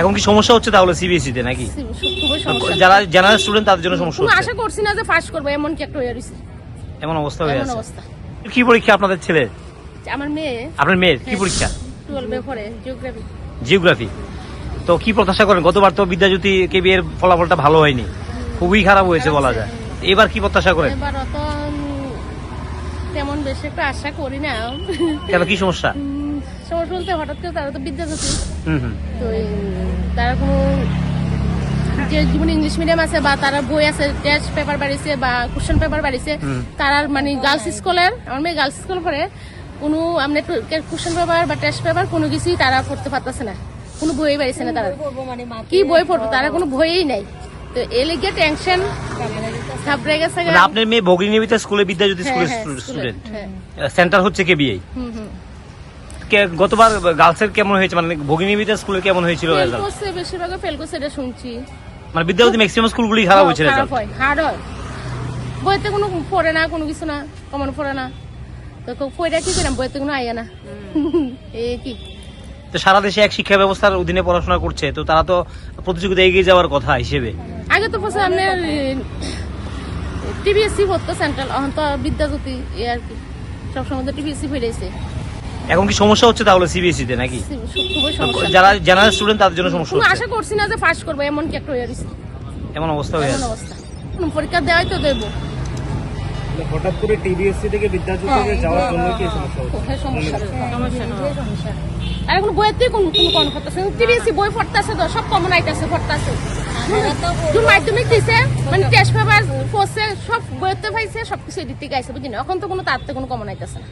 এখন কি সমস্যা হচ্ছে তাহলে সিবিএসই তে নাকি? যারা জেনারেল স্টুডেন্ট তাদের জন্য সমস্যা হচ্ছে। আশা করছি না যে পাস করব এমন কি একটা হয়ে রয়েছে। এমন অবস্থা হয়ে আছে। অবস্থা। কি পরীক্ষা আপনাদের ছেলে? আমার মেয়ে। আপনার মেয়ের? কি পরীক্ষা? টুয়েলভে পড়ে জিওগ্রাফি জিওগ্রাফি তো কি প্রত্যাশা করেন? গতবার তো বিদ্যাজ্যোতি কেবি এর ফলাফলটা ভালো হয়নি। খুবই খারাপ হয়েছে বলা যায়। এবার কি প্রত্যাশা করেন? এবার তেমন বেশি একটা আশা করি না। কেন কি সমস্যা? সমস্যা বলতে হঠাৎ করে তারা তো হুম হুম। তো তারা কোনো যে জীবন ইংলিশ মিডিয়াম আছে বা তারা বই আছে টেস্ট পেপার বাড়িছে বা কোশ্চেন পেপার বাড়িছে। তারার মানে গার্লস স্কুলের আমার মেয়ে গার্লস স্কুল পড়ে কোনো আপনি কোশ্চেন পেপার বা টেস্ট পেপার কোনো কিছুই তারা পড়তে পারতেছে না। কোনো বই বাড়িছে না তারা। কি বই পড়ব? তারা কোনো বইই নাই। তো এ লেগে টেনশন মানে আপনার মেয়ে ভগিনীবিতা স্কুলে বিদ্যাজ্যোতি হ্যাঁ, স্কুলের স্টুডেন্ট। সেন্টার হচ্ছে কেবিআই হুম। গতবার গার্লসের কেমন হয়েছে? মানে ভগিনীবিতা স্কুলে কেমন হয়েছিল রেজাল্ট বেশিরভাগ ফেল করছে এটা শুনছি। মানে বিদ্যাজ্যোতি ম্যাক্সিমাম স্কুলগুলি খারাপ হয়েছে রেজাল্ট হার্ড হয় বইতে কোনো পড়ে না কোনো কিছু না কমন পড়ে না। তো কইরা কি করাম বইতে কোনো আইয়া না। এ কি? তো সারা দেশে এক শিক্ষা ব্যবস্থার অধীনে পড়াশোনা করছে তো তারা তো প্রতিযোগিতা এগিয়ে যাওয়ার কথা হিসেবে। আগে তো পয়সা আপনার টিবিএসসি পড়তো সেন্ট্রাল এখন তো বিদ্যাজ্যোতি এ আর কি। সবসময় তো টিবিএসসি ফিরেছে এখন কি সমস্যা হচ্ছে তাহলে সিবিএসই তে নাকি? যারা জেনারেল স্টুডেন্ট তাদের জন্য সমস্যা হচ্ছে। আশা করছি না যে পাস করব এমন কি একটা হয়ে রয়েছে এমন অবস্থা হয়ে গেছে। কোনো পরীক্ষা দেওয়াই তো দেবো। হঠাৎ করে টিবিএসসি থেকে বিদ্যাজ্যোতিতে যাওয়ার জন্য কি সমস্যা হচ্ছে? কোথায় সমস্যা। সমস্যা আর এখন বইতে কোন কোন কোন করতেছে টিবিএসসি বই পড়তেছে তো সব কমন আইতাছে পড়তেছে। যখন মাধ্যমিক দিছে মানে টেস্ট পেপার পড়ছে সব বইতে পাইছে সব কিছু এদিক থেকে আইছে বুঝলি এখন তো কোনো তার কোনো কমন আইতাছে না।